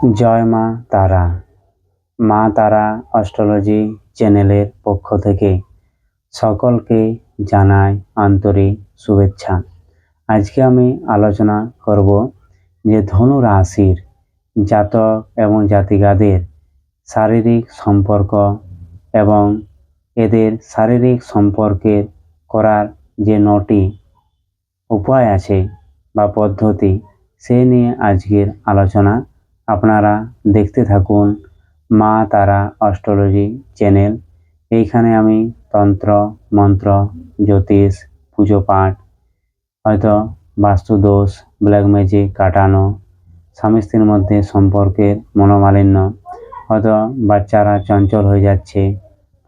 জয় মা তারা। মা তারা অস্ট্রোলজি চ্যানেলের পক্ষ থেকে সকলকে জানাই আন্তরিক শুভেচ্ছা। আজকে আমি আলোচনা করব যে ধনু রাশির জাতক এবং জাতিকাদের শারীরিক সম্পর্ক এবং এদের শারীরিক সম্পর্কের করার যে নটি উপায় আছে বা পদ্ধতি, সে নিয়ে আজকের আলোচনা আপনারা দেখতে থাকুন মা তারা অস্ট্রোলজি চ্যানেল। এইখানে আমি তন্ত্র, মন্ত্র, জ্যোতিষ, পুজো পাঠ, হয়তো বাস্তুদোষ ব্ল্যাক ম্যাজিক কাটানো, স্বামী স্ত্রীর মধ্যে সম্পর্কের মনোমালিন্য, হয়তো বাচ্চারা চঞ্চল হয়ে যাচ্ছে,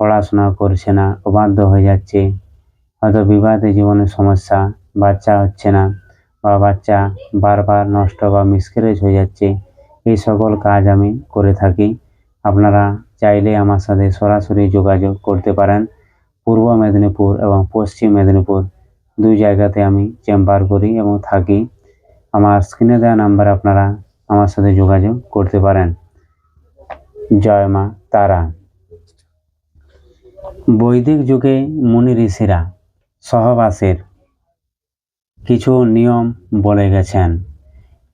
পড়াশোনা করছে না, অবাধ্য হয়ে যাচ্ছে, হয়তো বিবাহিত জীবনের সমস্যা, বাচ্চা হচ্ছে না, বা বাচ্চা বারবার নষ্ট বা মিসক্যারেজ হয়ে যাচ্ছে এই সকল কাজ আমি করে থাকি। আপনারা চাইলে আমার সাথে সরাসরি যোগাযোগ করতে পারেন। পূর্ব মেদিনীপুর এবং পশ্চিম মেদিনীপুর দুই জায়গাতে আমি চেম্বার করি এবং থাকি। আমার স্ক্রিনে দেওয়া নাম্বারে আপনারা আমার সাথে যোগাযোগ করতে পারেন। জয় মা তারা। বৈদিক যুগে মুনি ঋষিরা সহবাসের কিছু নিয়ম বলে গেছেন।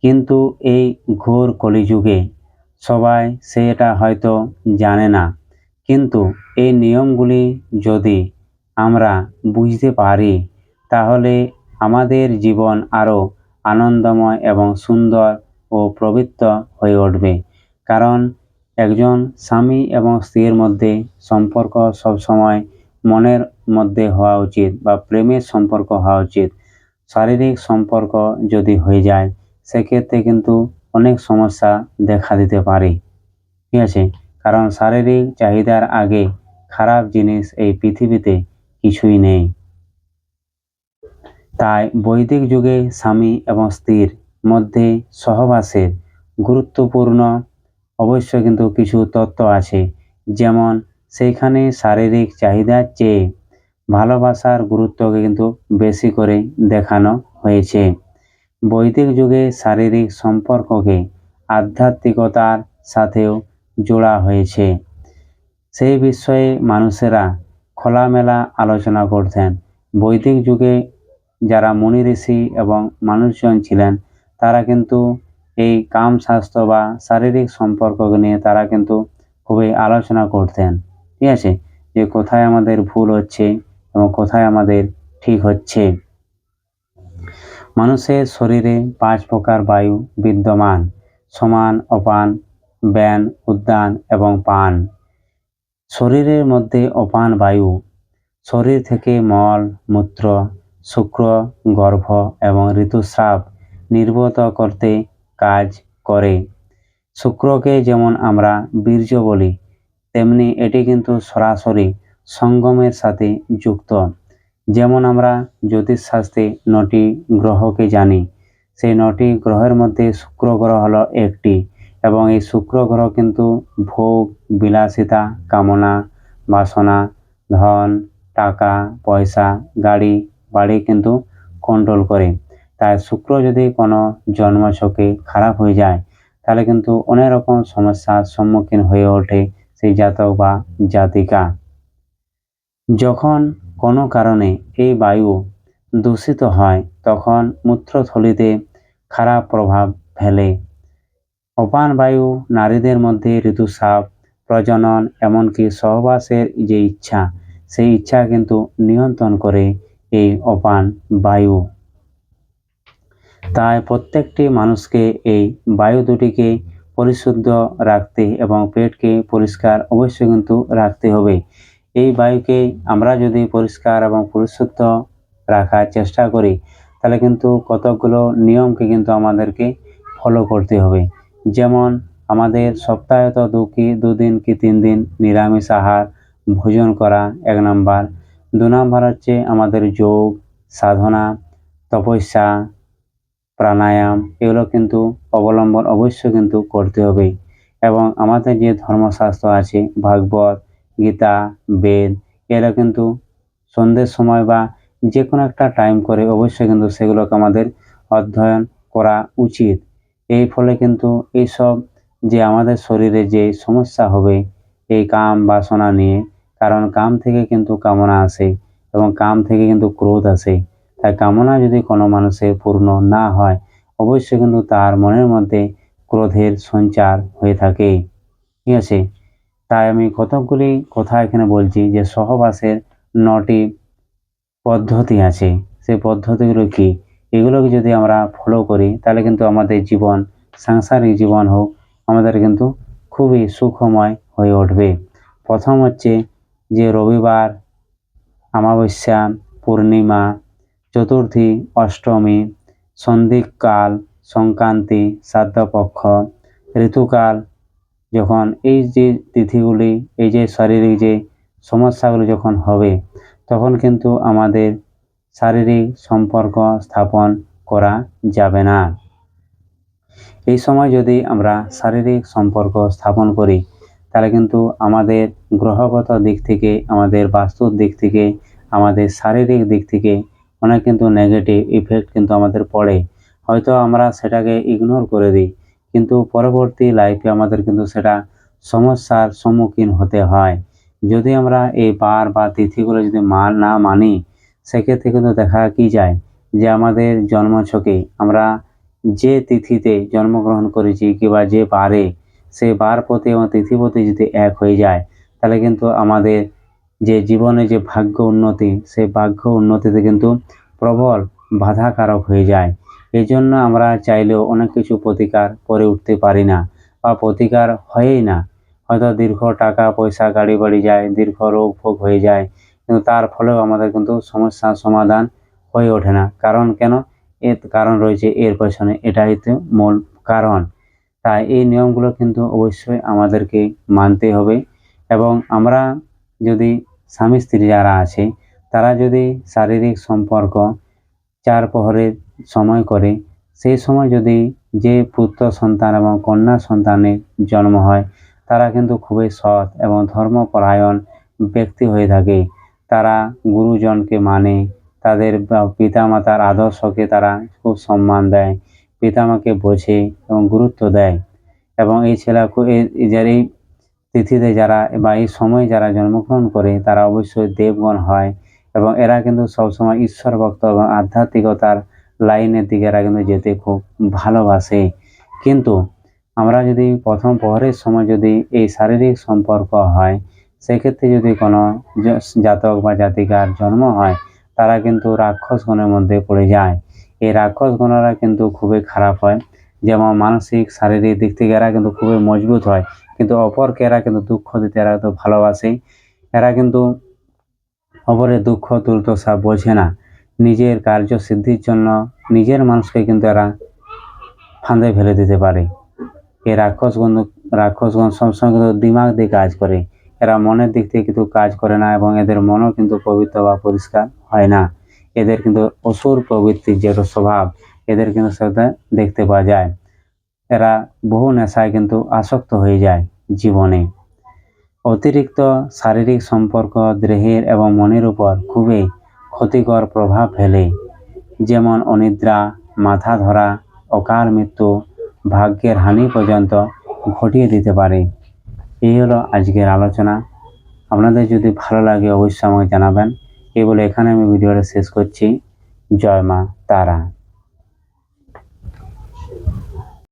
কিন্তু এই ঘোর কলিযুগে সবাই সেটা হয়তো জানে না। কিন্তু এই নিয়মগুলি যদি আমরা বুঝতে পারি, তাহলে আমাদের জীবন আরও আনন্দময় এবং সুন্দর ও পবিত্র হয়ে উঠবে। কারণ একজন স্বামী এবং স্ত্রীর মধ্যে সম্পর্ক সবসময় মনের মধ্যে হওয়া উচিত বা প্রেমের সম্পর্ক হওয়া উচিত। শারীরিক সম্পর্ক যদি হয়ে যায় সেক্ষেত্রে কিন্তু অনেক সমস্যা দেখা দিতে পারে। ঠিক আছে? কারণ শারীরিক চাহিদার আগে খারাপ জিনিস এই পৃথিবীতে কিছুই নেই। তাই বৈদিক যুগে স্বামী এবং স্ত্রীর মধ্যে সহবাসের গুরুত্বপূর্ণ অবশ্যই কিন্তু কিছু তত্ত্ব আছে। যেমন, সেইখানে শারীরিক চাহিদার চেয়ে ভালোবাসার গুরুত্বকে কিন্তু বেশি করে দেখানো হয়েছে। বৈদিক যুগে শারীরিক সম্পর্ককে আধ্যাত্মিকতার সাথেও জোড়া হয়েছে। সেই বিষয়ে মানুষেরা খোলামেলা আলোচনা করতেন। বৈদিক যুগে যারা মুনি ঋষি এবং মানুষজন ছিলেন, তারা কিন্তু এই কাম স্বাস্থ্য বা শারীরিক সম্পর্ককে নিয়ে তারা কিন্তু খুবই আলোচনা করতেন। ঠিক আছে? যে কোথায় আমাদের ভুল হচ্ছে এবং কোথায় আমাদের ঠিক হচ্ছে। মানুষের শরীরে পাঁচ প্রকার বায়ু বিদ্যমান, সমান, অপান, ব্যান, উদ্যান এবং পান। শরীরের মধ্যে অপান বায়ু। শরীর থেকে মল, মূত্র, শুক্র, গর্ভ এবং ঋতুস্রাব নির্গত করতে কাজ করে। শুক্রকে যেমন আমরা বীর্য বলি, তেমনি এটি কিন্তু সরাসরি সঙ্গমের সাথে যুক্ত। যেমন আমরা জ্যোতিষশাস্ত্রে নটি গ্রহকে জানি, সেই নটি গ্রহের মধ্যে শুক্র গ্রহ হলো একটি এবং এই শুক্র গ্রহ কিন্তু ভোগ, বিলাসিতা, কামনা, বাসনা, ধন, টাকা, পয়সা, গাড়ি, বাড়ি কিন্তু কন্ট্রোল করে। তাই শুক্র যদি কোনো জন্মছকে খারাপ হয়ে যায়, তাহলে কিন্তু অনেক রকম সমস্যার সম্মুখীন হয়ে ওঠে সেই জাতক বা জাতিকা। যখন কোনো কারণে এই বায়ু দূষিত হয়, তখন মূত্রথলিতে খারাপ প্রভাব ফেলে। অপান বায়ু নারীদের মধ্যে ঋতুস্রাব, প্রজনন, এমনকি সহবাসের যে ইচ্ছা, সেই ইচ্ছা কিন্তু নিয়ন্ত্রণ করে এই অপান বায়ু। তাই প্রত্যেকটি মানুষকে এই বায়ু দুটিকে পরিশুদ্ধ রাখতে এবং পেটকে পরিষ্কার অবশ্যই কিন্তু রাখতে হবে। এই বায়ুকে আমরা যদি পরিষ্কার এবং পরিশুদ্ধ রাখার চেষ্টা করি, তাহলে কিন্তু কতকগুলো নিয়মকে কিন্তু আমাদেরকে ফলো করতে হবে। যেমন, আমাদের সপ্তাহে তো দু কি দুদিন কি তিন দিন নিরামিষ আহার, ভোজন করা এক নাম্বার। দু নম্বর হচ্ছে আমাদের যোগ, সাধনা, তপস্যা, প্রাণায়াম, এগুলো কিন্তু অবলম্বন অবশ্যই কিন্তু করতে হবে। এবং আমাদের যে ধর্মশাস্ত্র আছে, ভাগবত গীতা, বেদ, এরা কিন্তু সন্ধ্যের সময় বা যে কোনো একটা টাইম করে অবশ্যই কিন্তু সেগুলোকে আমাদের অধ্যয়ন করা উচিত। এই ফলে কিন্তু এইসব যে আমাদের শরীরে যে সমস্যা হবে, এই কাম বাসনা নিয়ে, কারণ কাম থেকে কিন্তু কামনা আসে এবং কাম থেকে কিন্তু ক্রোধ আসে। তাই কামনা যদি কোনো মানুষের পূর্ণ না হয়, অবশ্যই কিন্তু তার মনের মধ্যে ক্রোধের সঞ্চার হয়ে থাকে। ঠিক আছে? তাই আমি কতকগুলি কথা এখানে বলছি যে সহবাসের নটি পদ্ধতি আছে। সেই পদ্ধতিগুলো কি? এগুলোকে যদি আমরা ফলো করি, তাহলে কিন্তু আমাদের জীবন, সাংসারিক জীবন হোক, আমাদের কিন্তু খুবই সুখময় হয়ে উঠবে। প্রথম হচ্ছে যে রবিবার, অমাবস্যা, পূর্ণিমা, চতুর্থী, অষ্টমী, সন্ধিকাল, সংক্রান্তি, শ্রাদ্ধপক্ষ, ঋতুকাল যখন এই যে তিথিগুলি, এই যে শারীরিক যে সমস্যাগুলি যখন হবে, তখন কিন্তু আমাদের শারীরিক সম্পর্ক স্থাপন করা যাবে না। এই সময় যদি আমরা শারীরিক সম্পর্ক স্থাপন করি, তাহলে কিন্তু আমাদের গ্রহগত দিক থেকে, আমাদের বাস্তুর দিক থেকে, আমাদের শারীরিক দিক থেকে অনেক কিন্তু নেগেটিভ ইফেক্ট কিন্তু আমাদের পড়ে। হয়তো আমরা সেটাকে ইগনোর করে দিই। কিন্তু পরবর্তী লাইফে আমাদের কিন্তু সেটা সমস্যার সম্মুখীন হতে হয়। যদি আমরা এই বার বা তিথিগুলো যদি মান না মানি, সেক্ষেত্রে কিন্তু দেখা কি যায় যে আমাদের জন্মছকে আমরা যে তিথিতে জন্মগ্রহণ করেছি কিংবা যে বারে, সে বার প্রতি এবং তিথি প্রতি যদি এক হয়ে যায়, তাহলে কিন্তু আমাদের যে জীবনে যে ভাগ্য উন্নতি সেই ভাগ্য উন্নতিতে কিন্তু প্রবল বাধাকারক হয়ে যায়। এই জন্য আমরা চাইলেও অনেক কিছু প্রতিকার করে উঠতে পারি না বা প্রতিকার হয়ই না। হয়তো দীর্ঘ টাকা, পয়সা, গাড়ি বাড়ি যায়, দীর্ঘ রোগ ভোগ হয়ে যায়, কিন্তু তার ফলেও আমাদের কিন্তু সমস্যার সমাধান হয়ে ওঠে না। কারণ কেন? এর কারণ রয়েছে এর পেছনে এটাই তো মূল কারণ। তাই এই নিয়মগুলো কিন্তু অবশ্যই আমাদেরকে মানতে হবে এবং আমরা যদি স্বামী স্ত্রী যারা আছে, তারা যদি শারীরিক সম্পর্ক চার প্রহরের সময় করে। সেই সময় যদি যে পুত্র সন্তান এবং কন্যা সন্তানের জন্ম হয়, তারা কিন্তু খুবই সৎ এবং ধর্মপরায়ণ ব্যক্তি হয়ে থাকে। তারা গুরুজনকে মানে তাদের পিতামাতার আদর্শকে তারা খুব সম্মান দেয়, পিতামাকে বোঝে এবং গুরুত্ব দেয়। এবং এই ছেলে যার এই তিথিতে যারা বা এই সময়ে যারা জন্মগ্রহণ করে, তারা অবশ্যই দেবগণ হয়। এবং এরা কিন্তু সবসময় ঈশ্বর ভক্ত এবং আধ্যাত্মিকতার লাইনের দিকে এরা কিন্তু যেতে খুব ভালোবাসে। কিন্তু আমরা যদি প্রথম প্রহরের সময় যদি এই শারীরিক সম্পর্ক হয়, সেক্ষেত্রে যদি কোনো জাতক বা জাতিকার জন্ম হয়, তারা কিন্তু রাক্ষসগণের মধ্যে পড়ে যায়। এই রাক্ষসগণরা কিন্তু খুবই খারাপ হয়। যেমন মানসিক, শারীরিক দিক থেকে এরা কিন্তু খুবই মজবুত হয়। কিন্তু অপরকে এরা কিন্তু দুঃখ দিতে এরা কিন্তু ভালোবাসে। এরা কিন্তু অপরের দুঃখ, দুর্দশা বোঝে না। নিজের কার্য সিদ্ধির জন্য নিজের মানুষকে কিন্তু এরা ফাঁদে ফেলে দিতে পারে। এই রাক্ষসগণ রাক্ষসগণ সবসময় কিন্তু দিমাগ দিয়ে কাজ করে। এরা মনের দিক থেকে কিন্তু কাজ করে না এবং এদের মনও কিন্তু পবিত্র বা পরিষ্কার হয় না। এদের কিন্তু অসুর প্রবৃত্তির যে স্বভাব, এদের কিন্তু সেটা দেখতে পাওয়া যায়। এরা বহু নেশায় কিন্তু আসক্ত হয়ে যায় জীবনে। অতিরিক্ত শারীরিক সম্পর্ক, দেহের এবং মনের উপর খুবই ক্ষতিকর প্রভাব ফেলে। যেমন অনিদ্রা, মাথা ধরা, অকাল মৃত্যু ভাগ্যের হানি পর্যন্ত ঘটিয়ে দিতে পারে। এই হলো আজকের আলোচনা। আপনাদের যদি ভালো লাগে অবশ্যই আমাকে জানাবেন। এই বলে এখানে আমি ভিডিওটা শেষ করছি। জয় মা তারা।